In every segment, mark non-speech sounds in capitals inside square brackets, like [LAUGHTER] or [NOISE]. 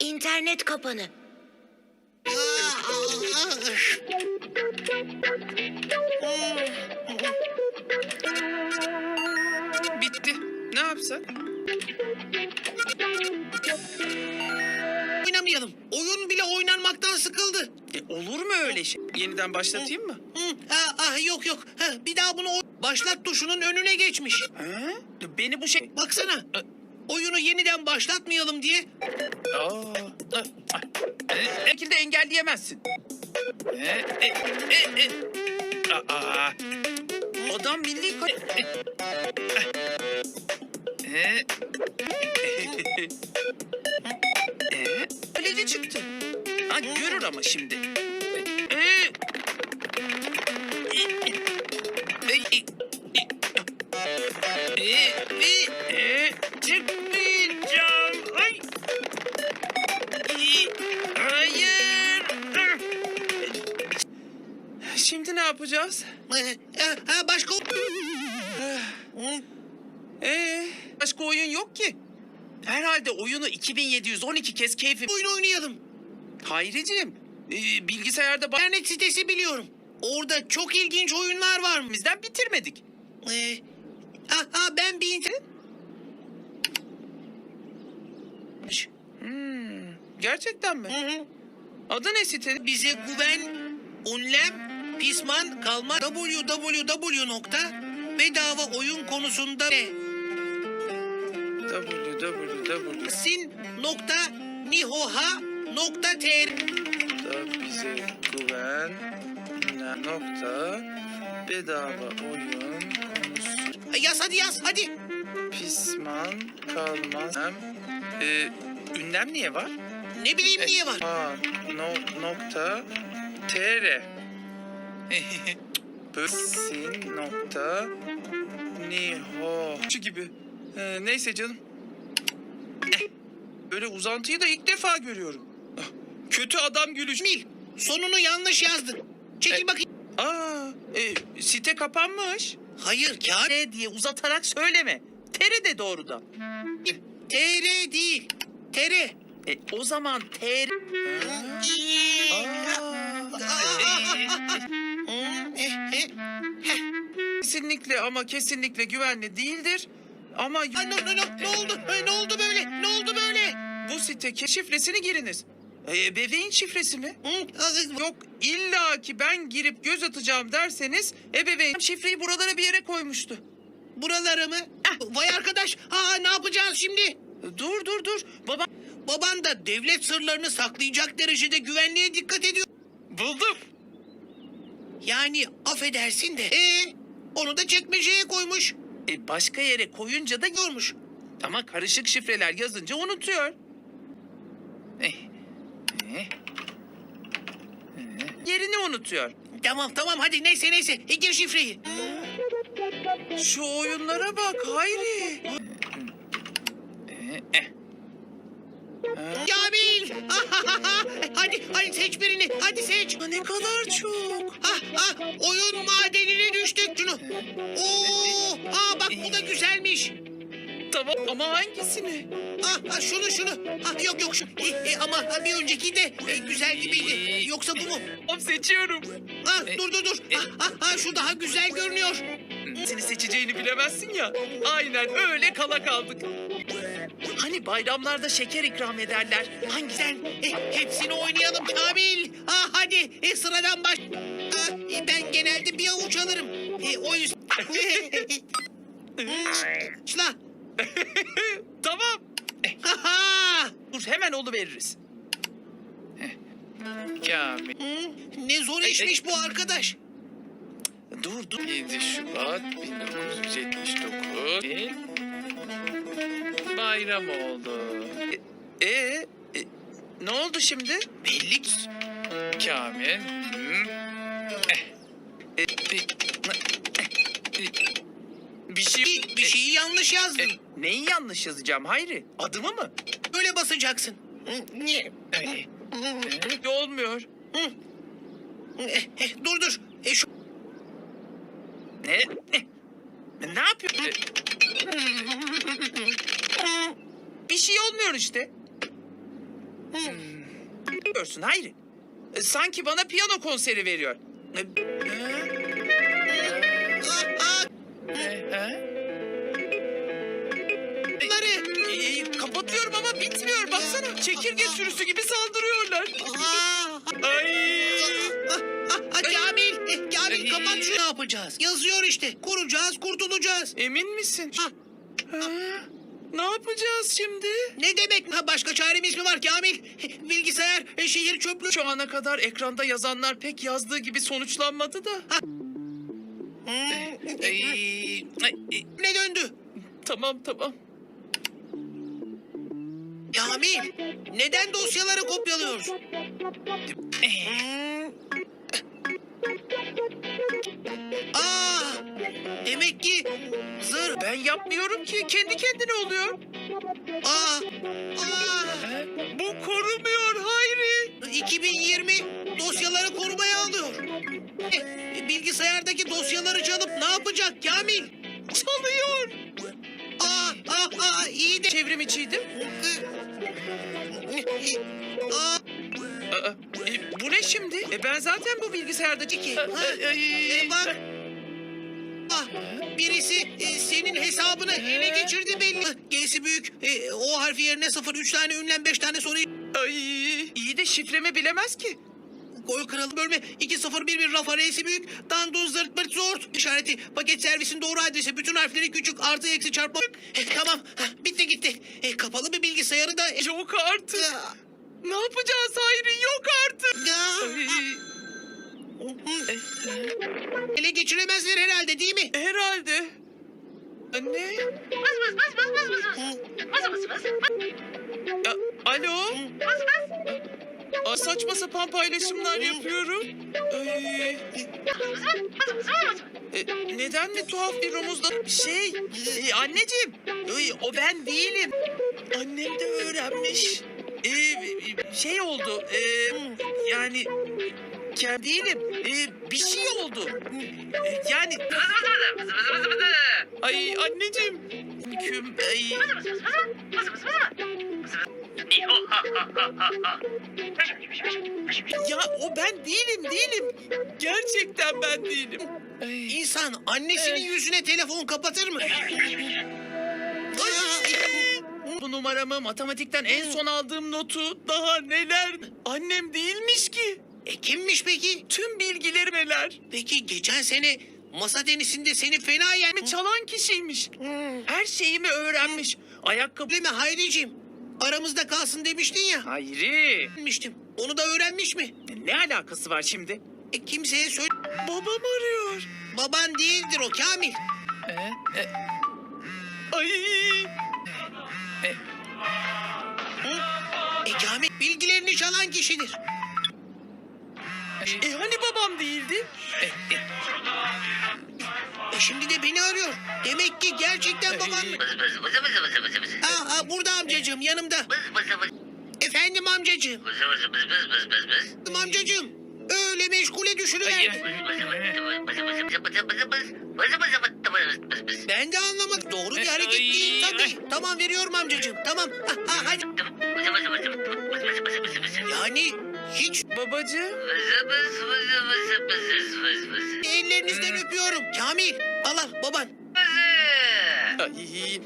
İnternet kapanı. Bitti. Ne yapsak? Oynamayalım. Oyun bile oynanmaktan sıkıldı. E, olur mu öyle şey? Yeniden başlatayım mı? Hı, ah, ah, yok yok. Ha, bir daha bunu başlat tuşunun önüne geçmiş. Ha? Beni bu şey... Baksana. Oyunu yeniden başlatmayalım diye. Aa. E, şekilde engelleyemezsin. E, e, e, e. Aa, adam milli... ko- E, e. E, Öylece çıktı. Ha, görür ama şimdi. Çıkmayacağım. Ay. İyi. Hayır. Şimdi ne yapacağız? Ha, başka... Ee, başka oyun yok ki. Herhalde oyunu 2712 kez keyfim. oyun oynayalım. Hayriciğim, e, bilgisayarda İnternet sitesi biliyorum. Orada çok ilginç oyunlar var bizden bitirmedik. Ee, ah, ah, ben bir internet... Hmm, gerçekten mi? Hı hı. Adı ne sitenin? Bize güven, unlem, pisman, kalma www nokta bedava oyun konusunda www. sin nokta nihoha nokta tr da bize güven nokta bedava oyun Yaz hadi yaz hadi. pisman kalmaz. Hem, e, ünlem niye var? Ne bileyim niye var? Ha, no, nokta tr. [LAUGHS] Sin nokta niho. Şu gibi. Ee, neyse canım. Eh, Böyle uzantıyı da ilk defa görüyorum. Ah, Kötü adam gülüş. Mil sonunu yanlış yazdın. Çekil E- bakayım. Aa, e, site kapanmış. Hayır T diye uzatarak söyleme. Tere de doğrudan. tr değil. tr. E, o zaman ter... [LAUGHS] kesinlikle ama kesinlikle güvenli değildir. Ama Ay, ne, ne, ne, ne oldu? Ne oldu böyle? Ne oldu böyle? bu site şifresini giriniz. E, bebeğin şifresi mi? Yok illa ki ben girip göz atacağım derseniz ebeveyn şifreyi buralara bir yere koymuştu. Buraları mı? Vay arkadaş. Ha ne yapacağız şimdi? Dur dur dur. Baba Baban da devlet sırlarını saklayacak derecede güvenliğe dikkat ediyor. buldum. Yani affedersin de. Ee, onu da çekmeceye koymuş. E, başka yere koyunca da Görmüş. ama karışık şifreler yazınca unutuyor. Yerini unutuyor. Tamam tamam hadi neyse neyse. E, gir şifreyi. Şu oyunlara bak Hayri. Kamil. [LAUGHS] hadi hadi seç birini. Hadi seç. Ne kadar çok. Ah ah oyun madenine düştük şunu. Oo, aa bak bu da güzelmiş. Tamam ama hangisini? Ah, ah şunu şunu. Ah yok yok şu. E, e, ama bir önceki de e, güzel gibiydi. Yoksa bu mu? Tamam seçiyorum. Ah dur dur dur. Ah, ah, ah, şu daha güzel görünüyor. Seni seçeceğini bilemezsin ya. Aynen öyle kala kaldık. Hani bayramlarda şeker ikram ederler. Hangisi? Sen e, hepsini oynayalım Kamil. Ah hadi e, sıradan baş. Ah, e, ben genelde bir avuç alırım. E, o yüzden. [LAUGHS] [LAUGHS] Şla. [LAUGHS] tamam. Dur hemen olu veririz. Kamil. Ne zor işmiş bu arkadaş. Dur dur. 7 Şubat 1979. Bayram oldu. E, e, e, ne oldu şimdi? Belli ki. Kamil. Hı. Eh, e, e, e, bir şey... Bir, bir şeyi yanlış E, yazdın. neyi yanlış yazacağım Hayri? Adımı mı? Böyle basacaksın. Niye? E, e, olmuyor. Dur dur. E, şu Ne? Ne, ne yapıyorsun? Hmm, şey olmuyor işte. Hı. Görüyorsun Hayri. E, Sanki bana piyano konseri veriyor. Çekirge sürüsü gibi saldırıyorlar. Ay. ah, ah, ah, Kamil, Kamil kapat şunu. Ne yapacağız? Yazıyor işte. Kuracağız, kurtulacağız. Emin misin? Ha. Ha, Ne yapacağız şimdi? Ne demek? Ha, başka çaremiz mi var Kamil? Bilgisayar, e, şehir çöplüğü. Şu ana kadar ekranda yazanlar pek yazdığı gibi sonuçlanmadı da. Ay, ay, ay, Ne döndü? tamam tamam. Kamil, neden dosyaları kopyalıyorsun? Aa, demek ki zır. Ben yapmıyorum ki. Kendi kendine oluyor. Aa, aa? Bu korumuyor Hayri. 2020 dosyaları korumaya alıyor. Eh, Bilgisayardaki dosyaları çalıp ne yapacak Kamil? Çalıyor. Aa, aa, aa, iyi de. Çevrim içiydim. E, bu ne şimdi? E, ben zaten bu bilgisayarda... Peki, Aa, ha, ay, ay, e, bak. Ah, birisi e, senin hesabını ele geçirdi belli. G'si büyük. E, o harfi yerine sıfır, üç tane ünlem, beş tane soru Ay, iyi de şifremi bilemez ki. koy kralı bölme. 2011 rafa R'si büyük. Dandun zırt pırt zort. İşareti paket servisin doğru adresi. Bütün harfleri küçük. Artı eksi çarpma. E, tamam. Heh, bitti gitti. E, kapalı bir bilgisayarı da... E, Yok artık. Ne yapacağız Hayri? Yok artık. Ele geçiremezler herhalde değil mi? herhalde. Anne. Ya, alo. Aa, saçma sapan paylaşımlar yapıyorum. Ay. E, neden mi tuhaf bir rumuzda? Şey, e, anneciğim, e, o ben değilim. Annem de öğrenmiş. E, şey oldu, e, yani kendi değilim. E, bir şey oldu. E, yani... Ay anneciğim. Küm, ay, ya o ben değilim, değilim. Gerçekten ben değilim. Ay. İnsan annesinin yüzüne telefon kapatır mı? Bu numaramı matematikten en son aldığım notu daha neler? Annem değilmiş ki. E kimmiş peki? Tüm bilgileri neler? Peki geçen sene masa tenisinde seni fena yen... Çalan kişiymiş. Her şeyimi öğrenmiş. Ayakkabı... Değil mi Hayriciğim? Aramızda kalsın demiştin ya. Hayri. Demiştim. Onu da öğrenmiş mi? Ne alakası var şimdi? E kimseye söyle. Babam arıyor. Baban değildir o Kamil. Ay. Çalan kişidir. E hani babam değildi? E şimdi de beni arıyor. Demek ki gerçekten baban... Aa, aa, burada amcacığım yanımda. Efendim amcacığım. Amcacığım. Öyle meşgule düşürüverdi. Ben de anlamak doğru bir hareket değil tabii. Tamam veriyorum amcacığım. Tamam. Ha, ha, hadi. Yani hiç Babacığım. ellerinizden öpüyorum. Kamil al al baban. Ay.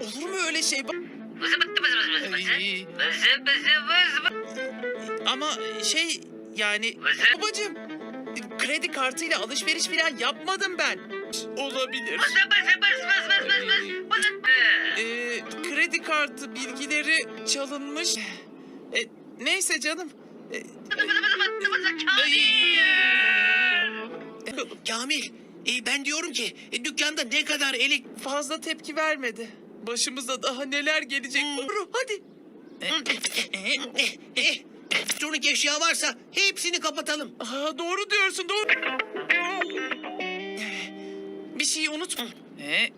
Olur mu öyle şey? Ay. Ama şey yani babacığım kredi kartıyla alışveriş falan yapmadım ben. Olabilir. Ee, kredi kartı bilgileri çalınmış. E, neyse canım. E, Kamil e, ben diyorum ki e, dükkanda ne kadar elik... fazla tepki vermedi. Başımıza daha neler gelecek. Doğru, hadi. Eh, eh, elektronik eşya varsa hepsini kapatalım. Aa, doğru diyorsun, doğru. Bir şeyi unutma. Eh,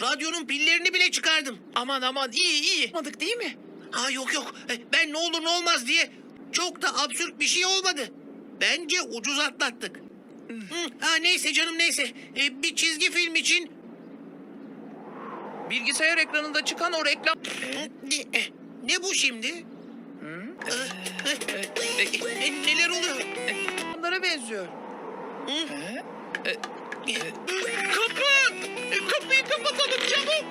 Radyonun pillerini bile çıkardım. Aman aman iyi iyi. Yapmadık değil mi? Ha yok yok E, ben ne olur ne olmaz diye çok da absürt bir şey olmadı. Bence ucuz atlattık. Ha neyse canım neyse. E, bir çizgi film için bilgisayar ekranında çıkan o reklam... Ne, bu şimdi? Hı? E, e, neler oluyor? Onlara benziyor. Hı? Kapı! Kapıyı kapatalım çabuk!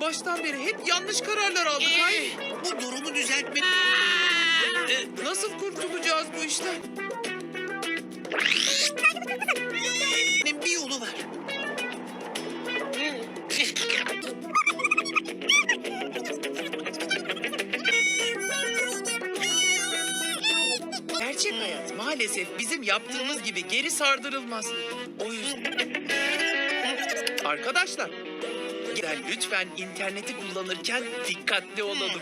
Baştan beri hep yanlış kararlar aldık. Hayır. Bu durumu düzeltme. Nasıl kurtulacağız bu işten? Maalesef bizim yaptığımız gibi geri sardırılmaz. O yüzden... Arkadaşlar, lütfen interneti kullanırken dikkatli olalım.